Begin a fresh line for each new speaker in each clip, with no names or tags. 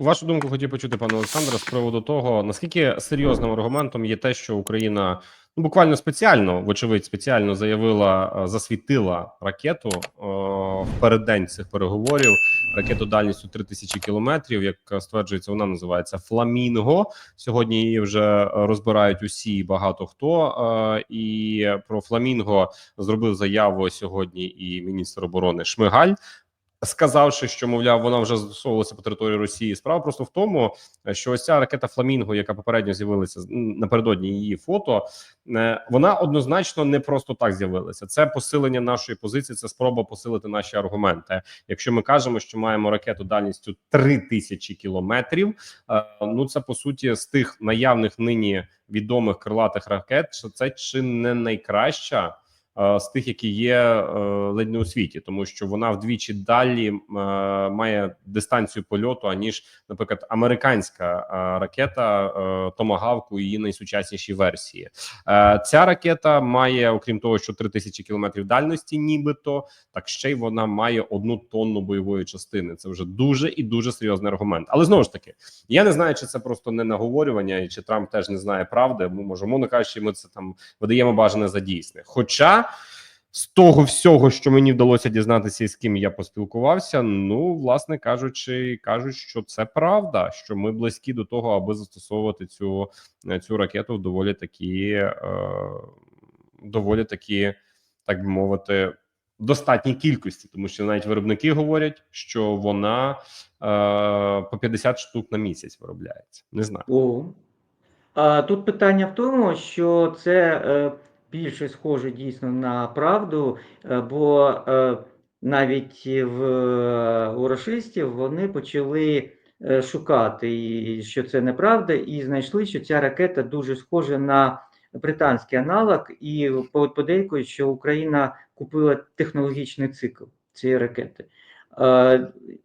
Вашу думку хотів почути, пане Олександре, з приводу того, наскільки серйозним аргументом є те, що Україна ну буквально спеціально, вочевидь, спеціально заявила, е, засвітила ракету е, в переддень цих переговорів. Ракету дальністю 3000 кілометрів, як стверджується, вона називається Фламінго. Сьогодні її вже розбирають усі багато хто. Е, і про Фламінго зробив заяву сьогодні і міністр оборони Шмигаль сказавши, що мовляв, вона вже застосовувалася по території Росії. Справа просто в тому, що ось ця ракета Фламінго, яка попередньо з'явилася напередодні її фото, е, вона однозначно не просто так з'явилася. Це посилення нашої позиції, це спроба посилити наші аргументи. Якщо ми кажемо, що маємо ракету дальністю 3000 кілометрів, е, ну це по суті з тих наявних нині відомих крилатих ракет, що це чи не найкраща. Е, З тих, які є е, ледь не у світі, тому що вона вдвічі далі е, має дистанцію польоту, аніж, наприклад, американська ракета е, Томагавк у її найсучаснішій версії. Ця ракета має, окрім того, що 3000 кілометрів дальності, нібито так ще й вона має одну тонну бойової частини. Це вже дуже і дуже серйозний аргумент. Але знову ж таки, я не знаю, чи це просто не наговорювання, і чи Трамп теж не знає правди. Бо може, мовно кажучи, ми це там видаємо бажане за дійсне. Хоча з того всього, що мені вдалося дізнатися, і з ким я поспілкувався, ну власне кажучи, кажуть, що це правда, що ми близькі до того, аби застосовувати цю, цю ракету в доволі такі, е, доволі такі, так би мовити. Достатній кількості, тому що навіть виробники говорять, що вона е, по 50 штук на місяць виробляється. Не знаю.
О. А тут питання в тому, що це е, більше схоже дійсно на правду, е, бо е, навіть в е, у рашистів вони почали шукати, що це неправда, і знайшли, що ця ракета дуже схожа на британський аналог, і подейкують, що Україна купила технологічний цикл цієї ракети.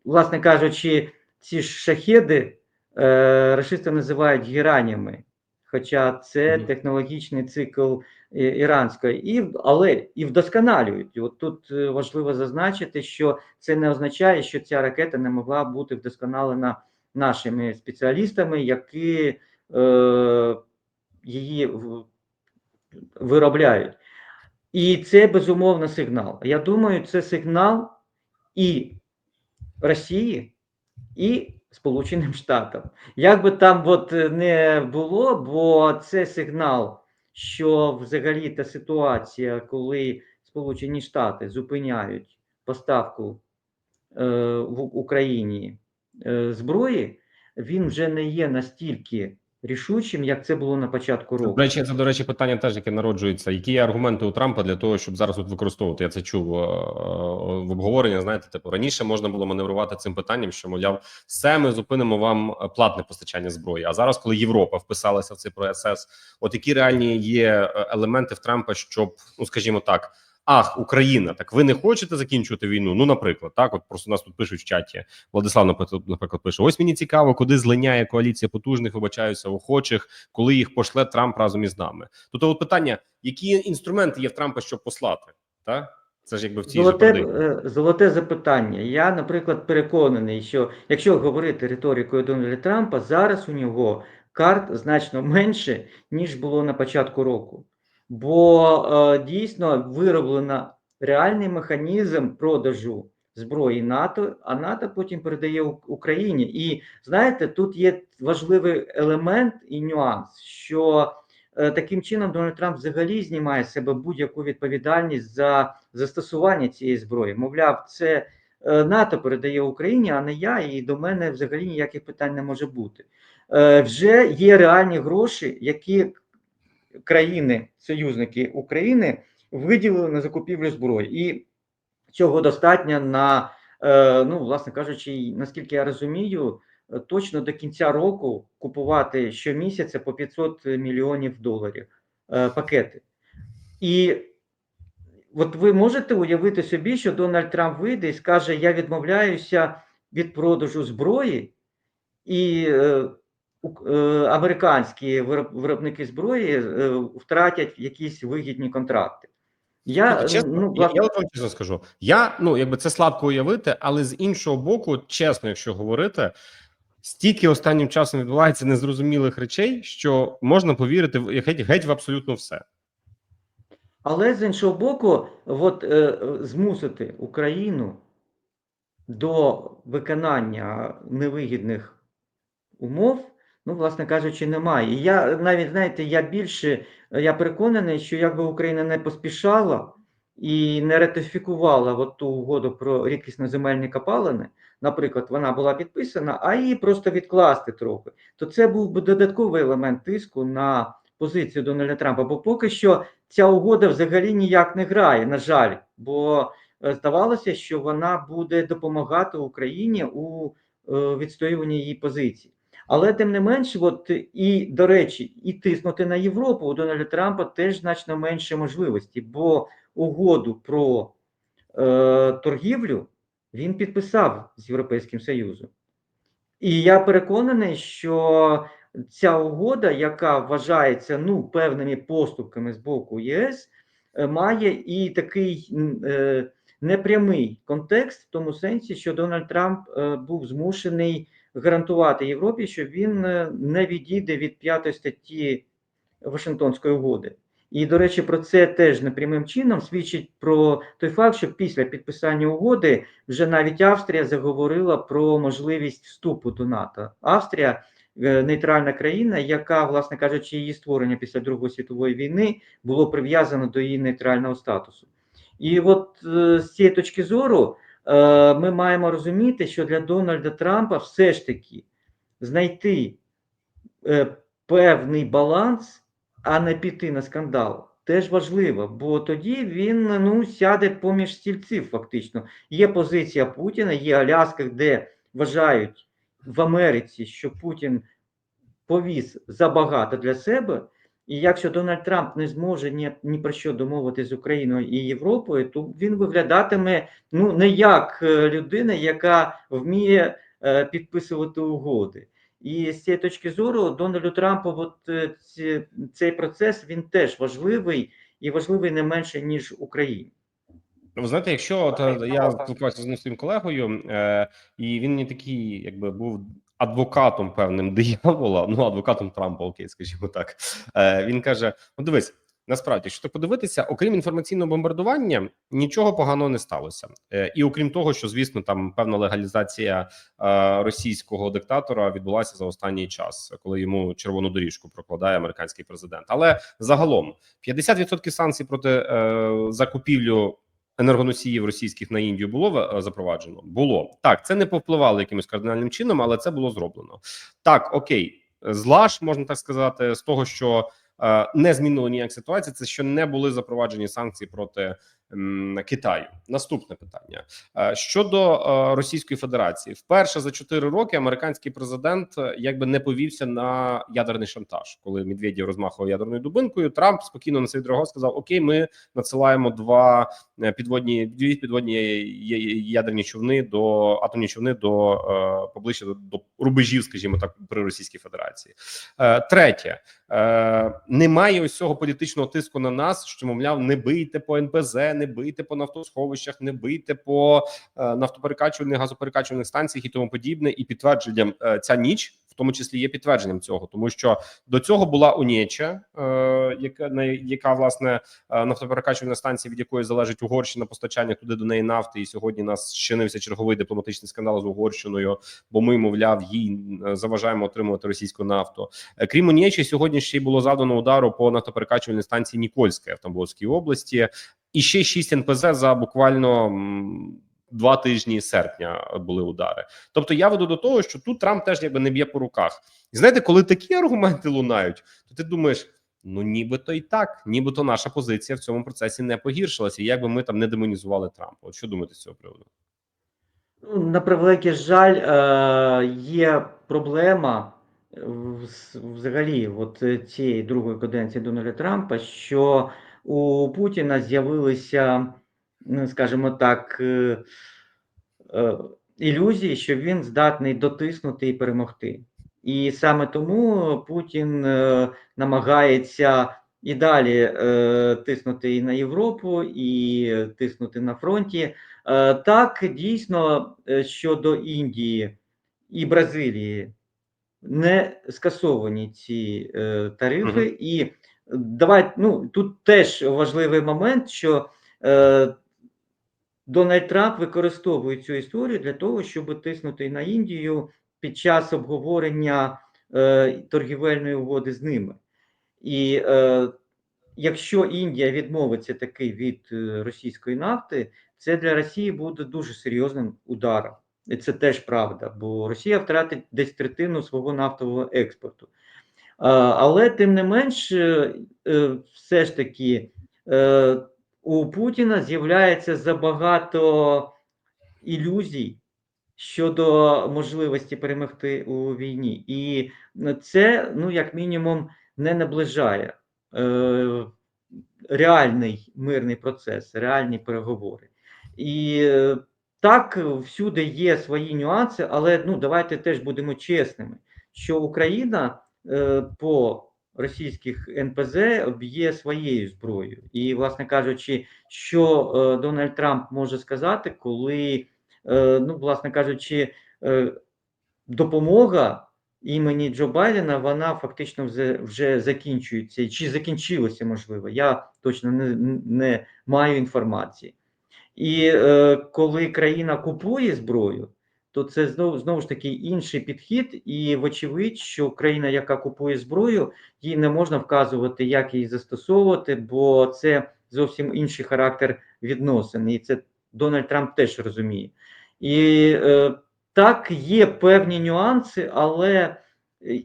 Власне кажучи, ці ж шахеди рашисти називають геранями, хоча це технологічний цикл іранської, і, але і вдосконалюють. От тут е, важливо зазначити, що це не означає, що ця ракета не могла бути вдосконалена нашими спеціалістами, які е, її виробляють. І це безумовно сигнал. Я думаю, це сигнал і Росії, і Сполученим Штатам. Як би там от е, не було, бо це сигнал, що взагалі та ситуація, коли Сполучені Штати зупиняють поставку е, в Україні е, зброї, він вже не є настільки рішучим, як це було на початку року.
до речі, це до речі, питання теж, яке народжується. Які є аргументи у Трампа для того, щоб зараз от використовувати? Я це чув е, в обговоренні. Знаєте, типу раніше можна було маневрувати цим питанням, що мовляв, все ми зупинимо вам е, платне постачання зброї. А зараз, коли Європа вписалася в цей процес, от які реальні є е, елементи в Трампа, щоб ну скажімо так. Ах, Україна, так ви не хочете закінчувати війну? Ну, наприклад, так от просто нас тут пишуть в чаті. Владислав, наприклад, пише: ось мені цікаво, куди злиняє коаліція потужних, вибачаюся, охочих, коли їх пошле Трамп разом із нами. Тут от питання: які інструменти є в Трампа, щоб послати? Так це ж якби в цій
Золоте, е, золоте запитання. Я, наприклад, переконаний, що якщо говорити риторикою Дональда Трампа, зараз у нього карт значно менше, ніж було на початку року. Бо е, дійсно вироблено реальний механізм продажу зброї НАТО, а НАТО потім передає Україні. І знаєте, тут є важливий елемент і нюанс, що е, таким чином Дональд Трамп взагалі знімає з себе будь-яку відповідальність за застосування цієї зброї. Мовляв, це е, НАТО передає Україні, а не я, і до мене взагалі ніяких питань не може бути. Вже є реальні гроші, які країни, союзники України виділили на закупівлю зброї. І цього достатньо на, е, ну, власне кажучи, наскільки я розумію, е, точно до кінця року купувати щомісяця по 500 мільйонів доларів е, пакети. І от ви можете уявити собі, що Дональд Трамп вийде і скаже: Я відмовляюся від продажу зброї, і американські вироб- виробники зброї е, втратять якісь вигідні контракти. Я,
Слухай, чесно,
ну,
я, я вам чесно скажу. Я ну якби це слабко уявити, але з іншого боку, чесно, якщо говорити, стільки останнім часом відбувається незрозумілих речей, що можна повірити в геть, геть в абсолютно все.
Але з іншого боку, от е, змусити Україну до виконання невигідних умов, ну, власне кажучи, немає. І я навіть знаєте, я більше я переконаний, що якби Україна не поспішала і не ратифікувала от ту угоду про рідкісно-земельні копалини, наприклад, вона була підписана, а її просто відкласти трохи, то це був би додатковий елемент тиску на позицію Дональда Трампа. Бо поки що ця угода взагалі ніяк не грає, на жаль, бо е, здавалося, що вона буде допомагати Україні у е, відстоюванні її позицій. Але тим не менш, от і до речі, і тиснути на Європу у Дональда Трампа теж значно менше можливості, бо угоду про е, торгівлю він підписав з Європейським Союзом. І я переконаний, що ця угода, яка вважається ну, певними поступками з боку ЄС, е, має і такий е, непрямий контекст в тому сенсі, що Дональд Трамп е, був змушений гарантувати Європі, що він е, не відійде від п'ятої статті Вашингтонської угоди. І, до речі, про це теж непрямим чином свідчить про той факт, що після підписання угоди вже навіть Австрія заговорила про можливість вступу до НАТО. Австрія е, нейтральна країна, яка, власне кажучи, її створення після Другої світової війни було прив'язано до її нейтрального статусу. І от е, з цієї точки зору ми маємо розуміти, що для Дональда Трампа все ж таки знайти е, певний баланс, а не піти на скандал. Теж важливо, бо тоді він ну сяде поміж стільців. Фактично є позиція Путіна, є Аляска, де вважають в Америці, що Путін повіз забагато для себе. І якщо Дональд Трамп не зможе ні, ні про що домовитися з Україною і Європою, то він виглядатиме ну не як е, людина, яка вміє е, підписувати угоди. І з цієї точки зору Дональду Трампу, от е, ці, цей процес він теж важливий і важливий не менше ніж Україні.
Ви знаєте, якщо от, я спілкувався з одним своїм колегою, е, і він не такий, якби був адвокатом певним диявола, ну адвокатом Трампа, окей, скажімо так. Е, він каже: ну дивись. Насправді, так подивитися, окрім інформаційного бомбардування, нічого поганого не сталося. Е, і окрім того, що звісно, там певна легалізація е, російського диктатора відбулася за останній час, коли йому червону доріжку прокладає американський президент. Але загалом 50% санкцій проти е, закупівлю енергоносіїв російських на Індію було е, запроваджено. Було так, це не повпливало якимось кардинальним чином, але це було зроблено. Так, окей, злаш можна так сказати, з того, що е, не змінило ніяк ситуації, це що не були запроваджені санкції проти Китаю. Наступне питання Е, щодо е, Російської Федерації, вперше за 4 роки американський президент е, якби не повівся на ядерний шантаж, коли Медведєв розмахував ядерною дубинкою. Трамп спокійно на це відреагував, сказав: Окей, ми надсилаємо два підводні дві підводні ядерні човни до атомні човни до поближче до, рубежів, скажімо так, при Російській Федерації. Третє немає ось цього політичного тиску на нас, що мовляв, не бийте по НПЗ, не бийте по нафтосховищах, не бийте по е, нафтоперекачувальних газоперекачувальних станціях і тому подібне. І підтвердженням е, ця ніч. В тому числі є підтвердженням цього, тому що до цього була Унєча, е, яка на яка власне е, нафтоперекачувальна станція, від якої залежить Угорщина постачання туди до неї нафти. І сьогодні нас щинився черговий дипломатичний скандал з Угорщиною, бо ми, мовляв, їй заважаємо отримувати російську нафту. Крім Унєчі, сьогодні ще й було завдано удару по нафтоперекачувальній станції Нікольська в Тамбовській області, і ще шість НПЗ за буквально. Два тижні серпня були удари. Тобто я веду до того, що тут Трамп теж якби не б'є по руках. І знаєте, коли такі аргументи лунають, то ти думаєш: ну нібито і так, нібито наша позиція в цьому процесі не погіршилася, як би ми там не демонізували Трампа. От що думаєте з цього приводу?
Ну, На превеликий жаль, е, є проблема взагалі от е, цієї другої каденції Дональда Трампа, що у Путіна з'явилися, ну, скажімо так, е, е, ілюзії, що він здатний дотиснути і перемогти. І саме тому Путін е, намагається і далі тиснути і на Європу, і тиснути на фронті. Так, дійсно, щодо Індії і Бразилії не скасовані ці тарифи, і давай, ну тут теж важливий момент, що е, Дональд Трамп використовує цю історію для того, щоб тиснути на Індію під час обговорення е, торгівельної угоди з ними. І е, якщо Індія відмовиться таки від е, російської нафти, це для Росії буде дуже серйозним ударом. І це теж правда, бо Росія втратить десь третину свого нафтового експорту. Але тим не менш, е, е, все ж таки е, у Путіна з'являється забагато ілюзій щодо можливості перемогти у війні, і це, ну як мінімум, не наближає реальний мирний процес, реальні переговори. І так всюди є свої нюанси, але ну давайте теж будемо чесними, що Україна по російських НПЗ б'є своєю зброєю, і, власне кажучи, що е, Дональд Трамп може сказати, коли, е, ну, власне кажучи, е, допомога імені Джо Байдена, вона фактично вже закінчується, чи закінчилася, можливо. Я точно не, не маю інформації. І е, коли країна купує зброю, то це знову знову ж таки інший підхід, і вочевидь, що країна, яка купує зброю, їй не можна вказувати, як її застосовувати, бо це зовсім інший характер відносин, і це Дональд Трамп теж розуміє. І е, так, є певні нюанси, але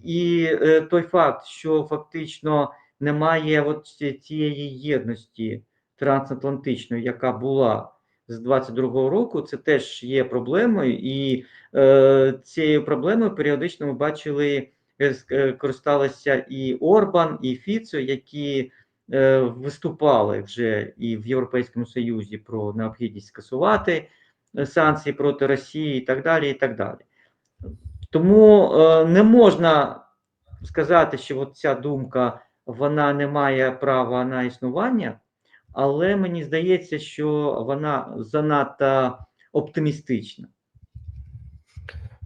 і е, той факт, що фактично немає от цієї єдності трансатлантичної, яка була з 22-го року, це теж є проблемою, і е, цією проблемою періодично ми бачили, е, е, користалися і Орбан, і Фіцо, які е, виступали вже і в Європейському Союзі про необхідність скасувати е, санкції проти Росії, і так далі. і так далі. Тому е, не можна сказати, що от ця думка вона не має права на існування, але мені здається, що вона занадто оптимістична.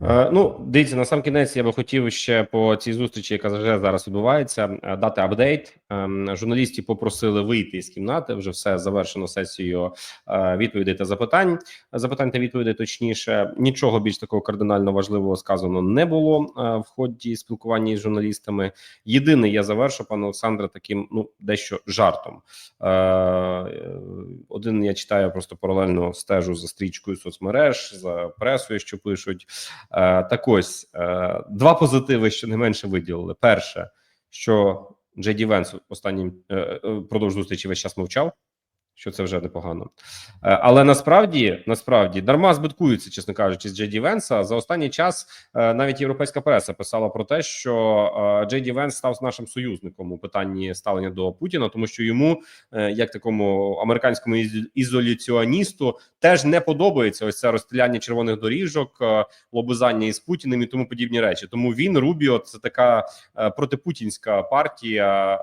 Е, Ну, дивіться, на сам кінець я би хотів ще по цій зустрічі, яка вже зараз відбувається, е, дати апдейт. Ем, Журналістів попросили вийти з кімнати. Вже все завершено сесією е, відповідей та запитань. Запитань та відповідей точніше. Нічого більш такого кардинально важливого сказано не було е, в ході спілкування з журналістами. Єдине, я завершу пане Олександре, таким ну дещо жартом. Е, Один я читаю просто паралельно стежу за стрічкою соцмереж за пресою, що пишуть. Так ось два позитиви, що не менше виділили. Перше, що Джей Венс останнім е, е, продовж зустрічі весь час мовчав. Що це вже непогано, Е, але насправді насправді дарма збиткуються, чесно кажучи, з Джей Венса. За останній час е, навіть європейська преса писала про те, що е, Джей Венс став нашим союзником у питанні ставлення до Путіна, тому що йому, як такому американському із- ізоляціоністу, теж не подобається ось це розстріляння червоних доріжок, лобизання із Путіним і тому подібні речі. Тому він Рубіо це така протипутінська партія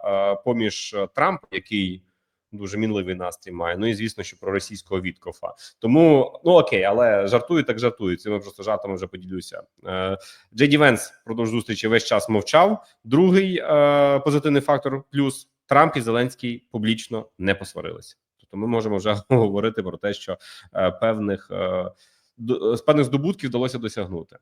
поміж Трампа, який дуже мінливий настрій має. Ну і звісно, що про російського Віткофа. Тому ну окей, але жартую так жартую. Цими просто жартами вже поділюся. Е, Джей Венс продовж зустрічі весь час мовчав. Другий е, позитивний фактор плюс Трамп і Зеленський публічно не посварилися. Тобто ми можемо вже говорити про те, що е, певних е, певних здобутків вдалося досягнути.